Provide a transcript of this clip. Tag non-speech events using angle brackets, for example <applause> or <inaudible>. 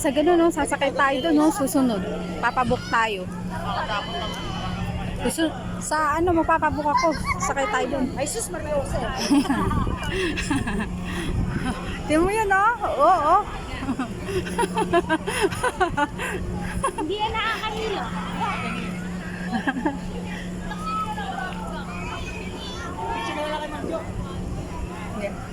sa ganun, no, sasakay tayo doon, no, susunod. Papabok tayo. Susunod, sa ano, mapapabook ako. Sakay tayo doon. Ay, sus, Mariosa. <laughs> Tingnan mo yun, no? Oo, oo. Hindi yan nakakahilo. Picture